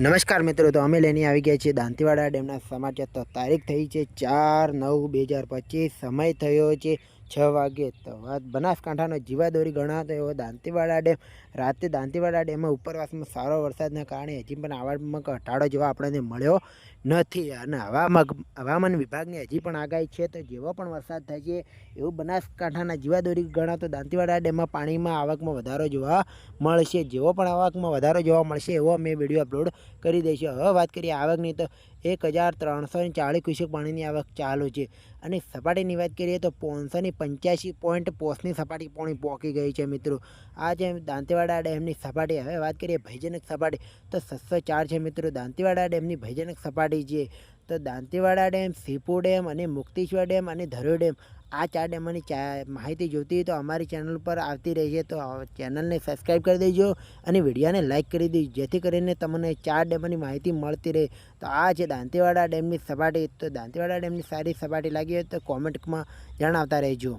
નમસ્કાર મિત્રો, તો અમે લઈને આવી ગયા છીએ દાંતીવાડા ડેમના સમાચાર. તો તારીખ થઈ છે ચાર નવ બે હજાર પચીસ, સમય થયો છે છ વાગે તો વાત બનાસકાંઠાનો જીવાદોરી ગણાતો એવો દાંતીવાડા ડેમ. રાતે દાંતીવાડા ડેમમાં ઉપરવાસમાં સારો વરસાદના કારણે હજી પણ આવામાં ઘટાડો જોવા આપણને મળ્યો નથી અને હવામાન હવામાન વિભાગની હજી પણ આગાહી છે તો જેવો પણ વરસાદ થાય છે એવું બનાસકાંઠાના જીવાદોરી ગણાતો દાંતીવાડા ડેમમાં પાણીમાં આવકમાં વધારો જોવા મળશે. જેવો પણ આવકમાં વધારો જોવા મળશે એવો અમે વીડિયો અપલોડ કરી દઈશું. હવે વાત કરીએ આવકની તો એક હજાર ત્રણસો ને ચાળીસ ક્યુસેક પાણીની આવક ચાલુ છે. અને સપાટીની વાત કરીએ તો પાંચસો ને પંચ્યાસી પોઈન્ટ પોસની સપાટી પાણી પહોંચી ગઈ છે મિત્રો. આ જે દાંતીવાડા ડેમની સપાટી, હવે વાત કરીએ ભયજનક સપાટી, તો છસો ચાર છે મિત્રો. દાંતીવાડા ડેમની ભયજનક સપાટી છે તો દાંતીવાડા ડેમ, સીપુ ડેમ અને મુક્તેશ્વર ડેમ અને ધરોઈ ડેમ, આ ચાર ડેમોની માહિતી જોતી હોય તો અમારી ચેનલ પર આવતી રહી છે તો ચેનલને સબસ્ક્રાઈબ કરી દેજો અને વિડીયોને લાઇક કરી દેજો, જેથી કરીને તમને ચાર ડેમોની માહિતી મળતી રહે. તો આ છે દાંતીવાડા ડેમની સપાટી. તો દાંતીવાડા ડેમની સારી સપાટી લાગી હોય તો કોમેન્ટમાં જણાવતા રહેજો.